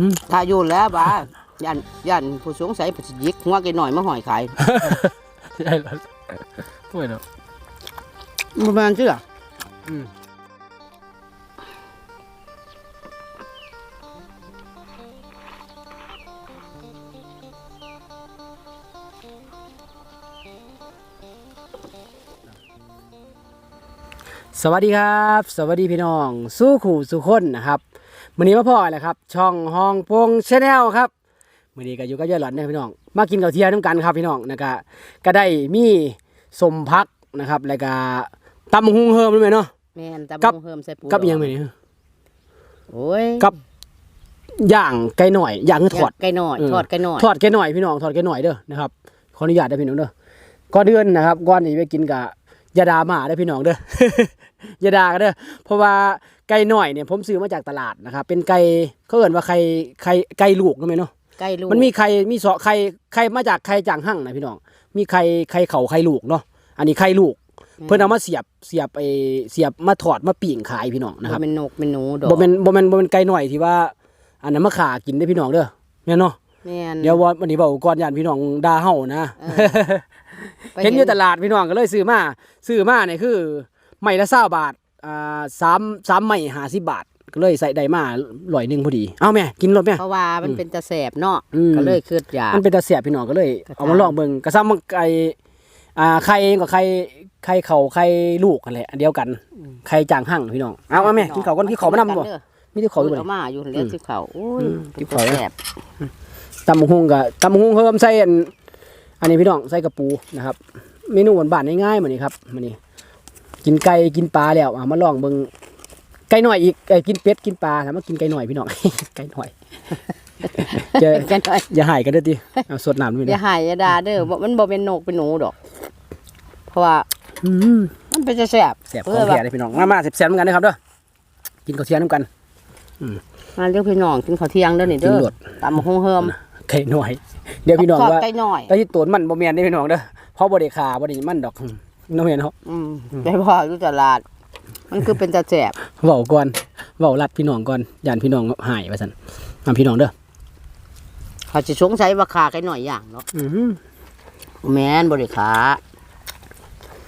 อืมถ้าอยู่แล้วบ้ายันยันผู้สงสัยผู้สิยิกหัวไก่หน่อยมาหอยขายใช่แล้วโอ้ยเนาะประมาณเชื่ออืมสวัสดีครับ สวัสดีพี่น้อง สู้ขู่สู้คนนะครับ วันนี้มาพ่อแหละครับ ช่องห้องโปงชาแนลครับวันนี้ก็อยู่กับยายหลอนเนี่ยพี่น้อง มากินข้าวเที่ยงน้ำกันครับพี่น้องนะก็ก็ได้มีสมพักนะครับแล้วก็ตำบักหุงเฮิมด้วยไหมเนาะ แม่นตำกับบักเฮิมใส่ปูกับอิหยังไงเนี่ยโอ้ยกับย่างไก่หน่อยย่างคือทอด ไก่หน่อยเออ ทอดไก่หน่อยทอดไก่หน่อยพี่น้องทอดไก่หน่อยเด้อนะครับขออนุญาตได้อพี่น้องเด้อก่อนเดือนนะครับก่อนที่ไปกินกับยาดาหมาได้อพี่น้องเด้อยาดากันเด้อเพราะว่า ไก่หน่อยเนี่ยผมซื้อมาจากตลาดนะครับเป็นไก่เขาเอ่นว่าไข่ไข่ไก่ลูกนะไหมเนาะไก่ลูกมันมีไข่มีเสาะไข่ไข่มาจากไข่จางหั่งนะพี่น้องมีไข่ไข่เขาไข่ลูกเนาะอันนี้ไข่ลูก เพื่อนเอามาเสียบเสียบไอเสียบมาถอดมาปิ่งขายพี่น้องนะครับบ่เป็นนกเป็นหนูดอกบ่แม่นบ่แม่นบ่แม่นไก่หน่อยที่ว่า อันนั้นมาขากินได้อพี่น้องเด้อแม่นเนาะแม่นเดี๋ยววันนี้เว้าก่อนย่านพี่น้องด่าเฮานะเออไปเห็นอยู่ตลาดพี่น้องก็เลยซื้อมาซื้อมาเนี่ยคือไม้ละ20บาท อ่า3 3ไม้50บาท ก็เลยใส่ได้มาร้อยหนึงพอดี เอาแม่กินรถแม่ เพราะว่ามันเป็นตะแสบเนาะอืม ก็เลยคืดยา มันเป็นตาเสียบพี่น้องก็เลย กระทะ เอามาลองเบิ่งกระซ้ำมันไก่อ่าไข่เองกับไข่ไข่เขาไข่ลูกกันแหละอันเดียวกันไข่จางหั่งพี่น้องเอาเอาแม่กินข้าวก่อนกินข้าวมานำบ่เด้อมีที่เขาอยู่บ่เอาเนี่ยมาอยู่แล้วอืมที่เขาโอ้ยอืมเป็นที่ตะเขาแสบตำบักหุ่งกับตำบักหุ่งเพิ่มใส่อันอันนี้พี่น้องใส่กระปูนะครับเมนูหวานๆง่ายๆมื้อนี้ครับมื้อนี้ กินไก่กินปลาแล้วอะมาลองเบิ่งไก่หน่อยอีกเอ้ยกินเป็ดกินปลาถามว่ากินไก่หน่อยพี่น้อง ไก่หน่อยเจอกันหน่อยอย่าหายกันเด้อติเอาสดน้ำด้วยอย่านะหายอย่าด่าเด้อบ่มันบ่เป็นนกเป็นหนูดอก เพราะว่าอืมมันเป็นตะแสบแซ่บของแท้เลยพี่น้องมามาแซ่บๆเหมือนกันนะครับเด้อกินข้าวเที่ยงน้ำกันมาเรียกพี่น้องกินข้าวเที่ยงเด้อนี่เด้กินอโลดตำบักหุ่งเฮิมไก่หน่อย เดี๋ยวพี่น้องทอดว่า ไก่หน่อย แต่ที่ตัวมันบ่แม่นเด้อพี่น้องเด้อเพราะบ่ได้ขาบ่ได้มันดอกอืม น้องเห็นเนาะอืมได้พออยู่ตลาด มันคือเป็นตะแสบเว้าก่อนเว้ารัดพี่น้องก่อนย่านพี่น้องหายว่าซั่นมาพี่น้องเด้อเขาสิสงสัยว่าขาไก่หน่อยอย่างเนาะอือแม่นบ่ได้ขา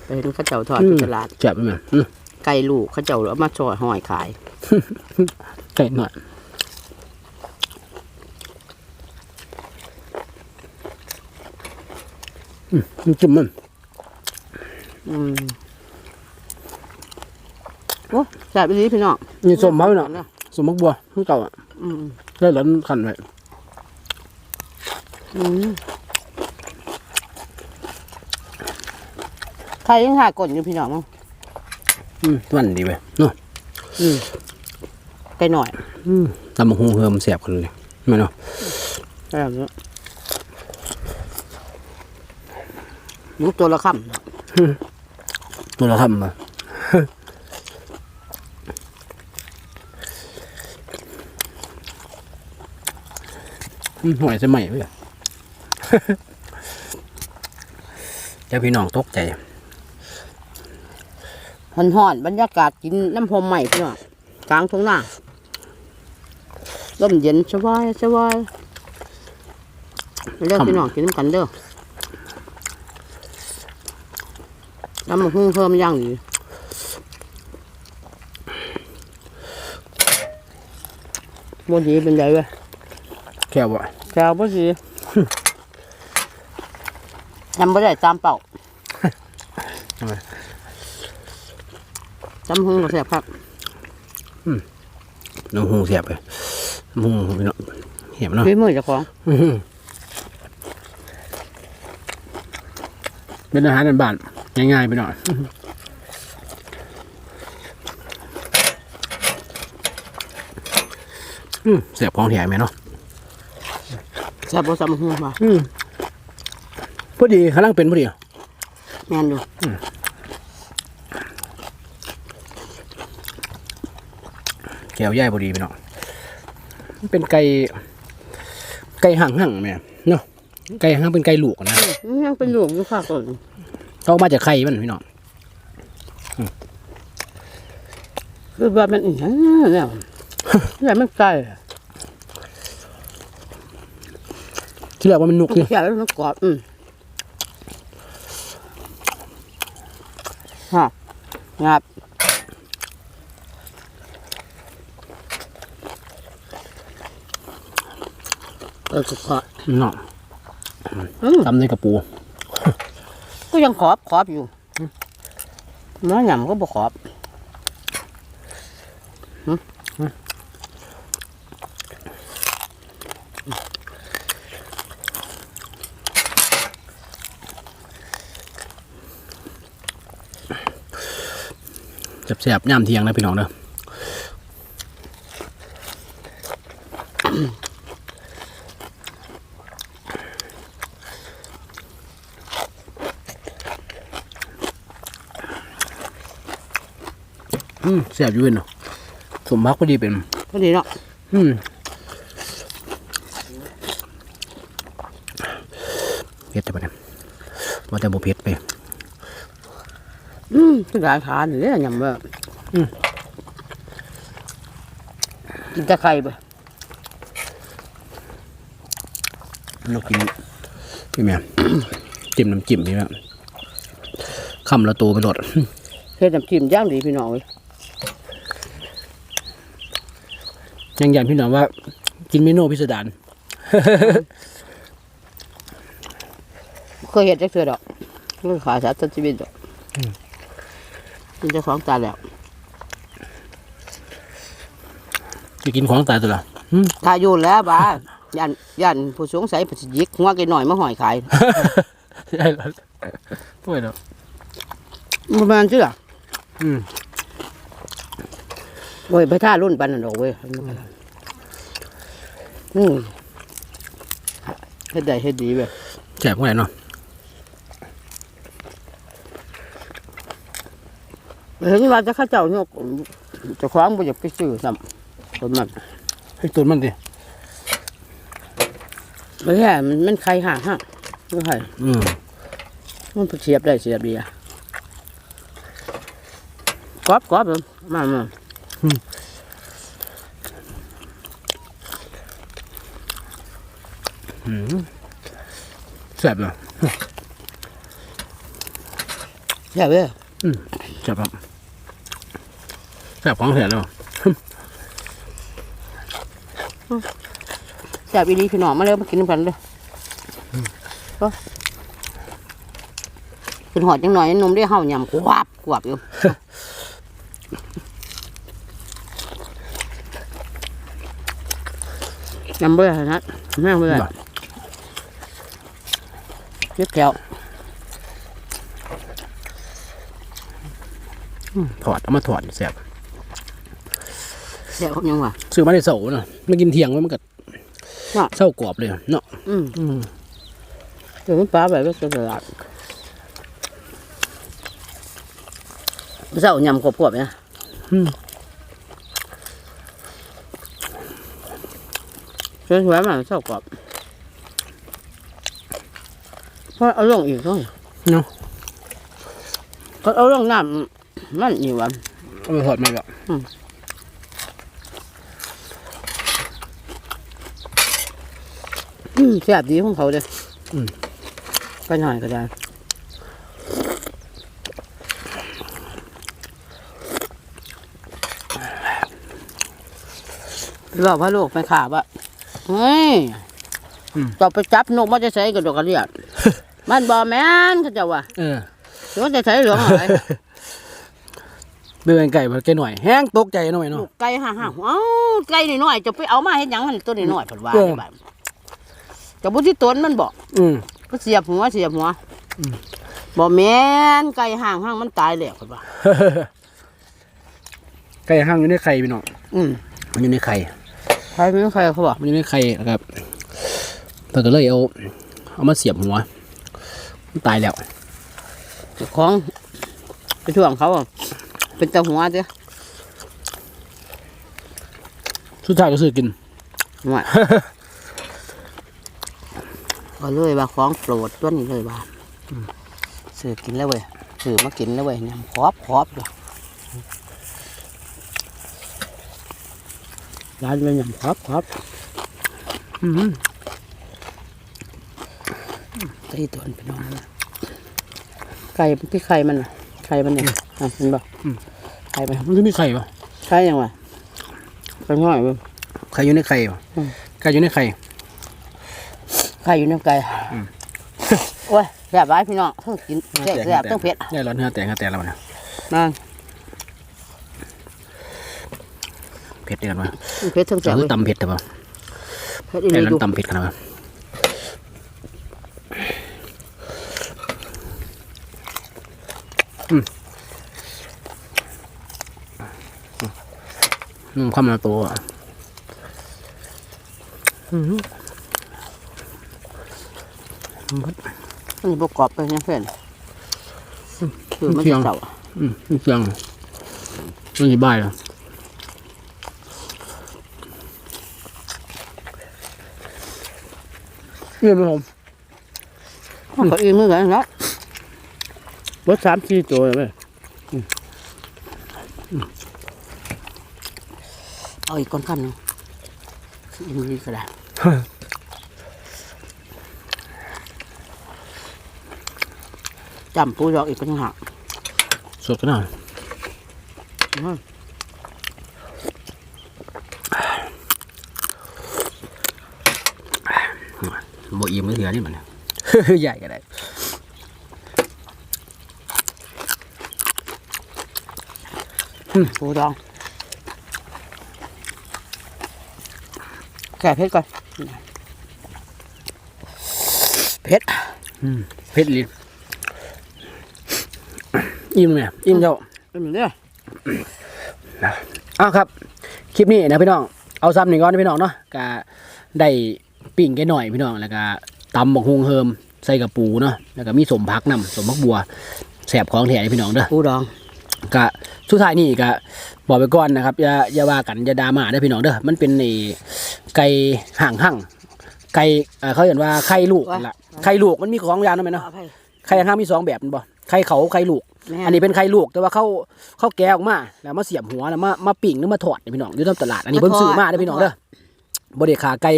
ไปเห็นเขาเจ้าทอดอืที่มตลาดแซ่บไหมอืมไก่ลูกเขาเจ้าเอามาซอยหอยขายไก่หน่อยอืมมันจุ่มมัน อืมโอ้แซ่บอีหลีพี่น้องนี่ส้มเฮาเนาะส้มมักบัวของเก่าอะอืมได้หลันขันไว้อืมใครยังหากดอยู่พี่น้องมั้งอืมมันดีเว้ยเนาะอืมไก่หน่อย อืมตำบักหุ่งเฮิมแซ่บคนเลยแม่นเนาะแซ่บเนาะลูกตัวละค ตัวละคำมาอืมหอยสมัยเว้ยเจ้าพี่น้องตกใจำห่อนห่อนๆบรรยากาศกินน้ำพรมใหม่พี่น้องกลางทุ่งนาลมเย็นสบายสบายเลือกพี่น้องกินน้ำกันเด้อ น้ำมันหุ้งเพิ่มย่างดีบนดีเป็นไรเว้ยแค่ว่าแซวบ่สิทำบ่ได้ตามเป่าทำไมจำหุ้งก็แซ่บครับน้ำหูเสียบไปน้ำหูพี่น้องเหี่ยมเนาะพี่มือเจ้าของอื้อหือเป็นอาหารบ้านๆ ง่ายๆไปหน่อยอืมเสียบของแถมไหมเนาะแซ่บบ่ซ้ำหุ้งมาอืมพอดีกำลังเป็นพอดีแม่นอยู่แก้วใหญ่พอดีไปเนาะมันเป็นไก่ไก่ห่างห่างๆแม่เนาะไก่ห่างเป็นไก่ลูกนะอืมยังเป็นหลวงอยู่ค่ะก่อน เขามาจากไข่มันพี่น้องคือว่ามันอีหยังเนี่ยเนี่ยมันไก่ที่แรกว่ามันนุกสิแค่แล้วมันกรอบอืมฮะงับเออก็ขอบเนาะอืมตำในกระปู ก็ยังขอบขอบอยู่น้อยหยำก็บ่ขอบแซ่บๆย่ามเทียงนะพี่น้องเด้อ แซ่บอยู่เว้ยเนาะสมพักพอดีเป็นพอดีเนาะอืมเผ็ดแต่ปะเนี่ยว่าแต่บ่เผ็ดไปอืมคือหลายขานี่แหละหยำว่าอืมกินแต่ไข่ไปเรากินพี่แม่จิ้มน้ำจิ้มนี่แหละคำละตัวไปหลดเฮ็ดน้ำจิ้มย่างดีพี่น้องเว้ย ยังยันพี่น้องว่า กินเมนูพิสดารเคยเห็ดจักเทื่อดอกเรื่องขาสัตว์ตัดชีวิตดอกกินเจะของตายแล้วจะกินของตายตัวละอืมถ้าอยู่แล้วบ้ายันยันผู้สงสัยผู้สิยิกหัวกินหน่อยมาหอยขายใช่แล้วป่วยแล้วประมาณเชื่ออืม โอ้ยไปท่ารุ่นปันนั่นดอกเว้ยอืมเฮ็ดได้เฮ็ดดีเว้ยแจกเมื่อไหร่เนาะเห็นว่าจะเข้าเจ้ายกเจะคว้าของบ่อยากไปซื้อซ้ำคนมันให้ตุนมันดิไม่ใช่มันมันใครห่างฮะไม่ใช่อืมมันเสียบได้เสียบดีอะกรอบกรอบเลยมามา แซ่บเลยใช่เว้ยแซ่บครับแซ่บของแท้แล้วแซ่บอีดีพี่น้องมาเร็วมากินกันเลยก็ขึ้นหอดยังหน่อยนมได้เห่ายำกวาบกวาบอยู่ ยำเบื่อนะแม่งเบื่อบ่เจ็บแก้วถอด เอามาถอดแซ่บแซ่บเขายังวะซื้อมาได้เสาร์นะมากินเที่ยงไว้มันก็เนาะเศร้ากรอบเลยเนาะอืมอืมเดี๋ยวมันปลาแบบว่าตลาดเจ้ายำกบพวบๆเนี่ย อืม สวยๆมาเจ้ากรอบเพราะเอาลงอีกเท่าไหร่เนาะก็เอาลงน้ำมันอีกวันเอาไปถอดมาแบบอืมแซ่บดีของเขาเด้ออืมก็หน่อยก็ได้บอกว่าลูกไปขาบอะ เฮ้ยต่อไปจับนกมันจะใช้กระดกกระเดียด มันบอแม่นเขาจะว่าเออหรือว่าจะใช้หลวงอะไรเดินไก่มาแกหน่อย แห้งตกใจหน่อยลูเนาะ กไก่ห่าห่าเอ้าไก่นี่น้อยจะไปเอามาเห็นยังมันตัวนี้น้อยผัดว่าเออ ในบ้านจะบุที่ตนมันบอกอืม ก็เสียบหัวเสียบหัวบอกแม่นไก่ห่างห่างมันตายแล้วผัดว่าไก่ห้างอยู่ในไข่พี่น้องอืมมันอยู่ในไข่ ใครไม่รู้ใครเขาบอกมันอยู่ในไข่นะครับเพิ่นก็เลยเอาเอามาเสียบหัวมันตายแล้วเจ้าของไปถ่วงเขาอะเป็นตาหัวเจ้สุดท้ายก็ซื้อกินหัวก็เลยว่าของโปรดตัวนี้เลยว่าซื้อกินแล้วเว้ยซื้อมากินแล้วเว้ยเนี่ยครอบครอบเลย ร้านเป็นอย่างครอบครอบอืมไก่ตัวนี้พี่น้องนะไก่ที่ไข่มันน่ะไข่มันเนี่ยอะเห็นบ่ไข่มันมันจะมีไข่ปะไข่ยังวะไข่ง่อยเบิ่งไข่อยู่ในไข่ปะอืมไข่อยู่ในไข่ไข่อยู่ในไก่โอ้ยแซ่บหลายพี่น้องต้องกินแซ่บแซ่บต้องเผ็ดเนี่ยร้อนเนื้อแตกเนื้อแตกแล้วมันยนั่น เผ็ดเดือนวะเผ็ดทั้งจะแซ่บคือตำเผ็ดแต่ปะเผ็ดอีเนี่ยนี่ร้อดูนตำเผ็ดขนาดนั้นอืมอืมข้าวมันโตอะอืมมันประกอบไปยังเพื่อนคือมันจะเจ้าอืมนี่เสียงมันกี่ใบอะเยี่ย มไหมผมมันก็อีมือกันเนาะรถสามสี่ตัวเลยไหมเอาอีกก้อนคำหนึงอีมือก็ได้จำปูดอกอีกเป็นหักสดกันหน่ อิ่มไม่เถื่อนี่มันใหญ่ก็ได้ปูดองแก่เผ็ดก่อนเผ็ดเผ็ดลิ้นอิ่มไหมอิ่มเจ้าเป็นอย่างนี้อ้าวครับ คลิปนี้นะพี่น้อง เอาซ้ำหนึ่งก้อนนะพี่น้องเนาะก็ได้ ปิ่งแกหน่อยพี่น้องแล้วก็ตำบักฮุงเฮิมใส่กระปูเนาะแล้วก็มีสมพักนำสมพักบัวแสบของแถพี่น้องเด้อปูดองก็สุดท้ายนี่ก็บอกไปก่อนนะครับอย่าอย่าว่ากันอย่าดราม่าเด้อพี่น้องเด้อมันเป็นไอ้ไก่ห่างห่างไก่เอ่อเขาเรียกว่าไข่ลูกนั่นละไข่ลูกมันมีของอย่างนั้นไหมเนาะไข่ห่างห่างมีสองแบบแม่นบ่ไข่เขาไข่ลูก อันนี้เป็นไข่ลูกแต่ว่าเขาเขาแกะออกมาแล้วมาเสียบหัวแล้วมามาปิ่งหรือมาถอดเนี่ยพี่น้องอยู่ตามตลาดอันนี้เพิ่งซื้อมาเด้อพี่น้องเด้อบริขาไก่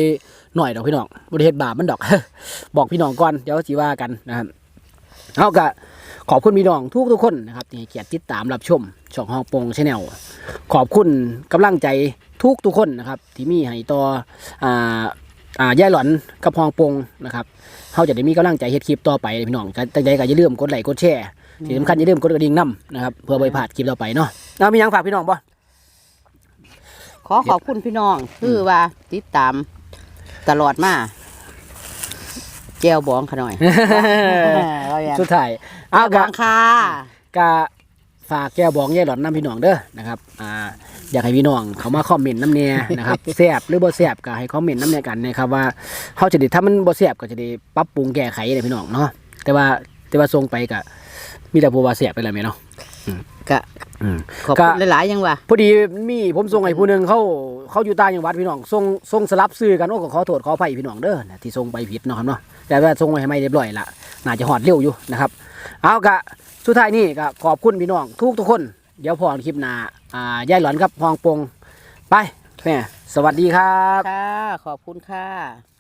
หน่อยดอกพี่น้องบริเฮ็ดบาปมันดอก บอกพี่น้องก่อนเดี๋ยวสิว่ากันนะครับเอากะขอบคุณพี่น้องทุกทุกคนนะครับที่เกียรติติดตามรับชมช่องฮองโปงชาแนลขอบคุณกำลังใจทุกทุกคนนะครับ ที่มีให้ต่ออ่าอ่าย่ายหลอนกับฮองโปงนะครับเขาจะได้มีกำลังใจเฮ็ดคลิปต่อไปพี่น้องตั้งใจก็อย่าลืมกดไลค์กดแชร์ที่สำคัญอย่าลืมกดกระดิ่งน้ำนะครับเพื่อบ่ให้พลาดคลิปต่อไปเนาะเอามียังฝากพี่น้องบ่ขอขอบคุณพี่น้องคือว่าติดตาม ตลอดมาแก้วบองขะหน่อยเอาอย่างสุดท้ายเอาบกะองค่ะกะฝากแก้วบองแย่หลอนน้ำพี่น้องเด้อนะครับ อ่า อยากให้พี่น้องเขามาคอมเมนต์น้ำเนี่ยนะครับแซ่บหรือบ่แซ่บก็ให้คอมเมนต์น้ำเนี่ยกันนะครับว่าเขาจะได้ถ้ามันบ่แซ่บก็จะได้ปรับปรุงแก้ไขเลยพี่น้องเนาะแต่ว่าแต่ว่าส่งไปก็มีแต่ผู้ว่าแซ่บไปแล้วแม่เนาะกะอืมขอบคุณหลายๆยังวะพอดีมีผมส่งให้ผู้หนึ่งเขา เขาอยู่ต่างจังหวัดพี่น้องส่งส่งสลับซื้อกันโอ้ก็ขอโทษขออภัยพี่น้องเด้อนะที่ส่งไปผิดเนาะครับเนาะแต่ว่าส่งไว้ให้ไม่เรียบร้อยละน่าจะหอดเร็วอยู่นะครับ เอากะสุดท้ายนี่ก็ขอบคุณพี่น้องทุกทุกคน เดี๋ยวพอนคลิปหน้าอ่ายายหลอนครับพองปงไปแม่สวัสดีครับ ค่ะ ขอบคุณค่ะ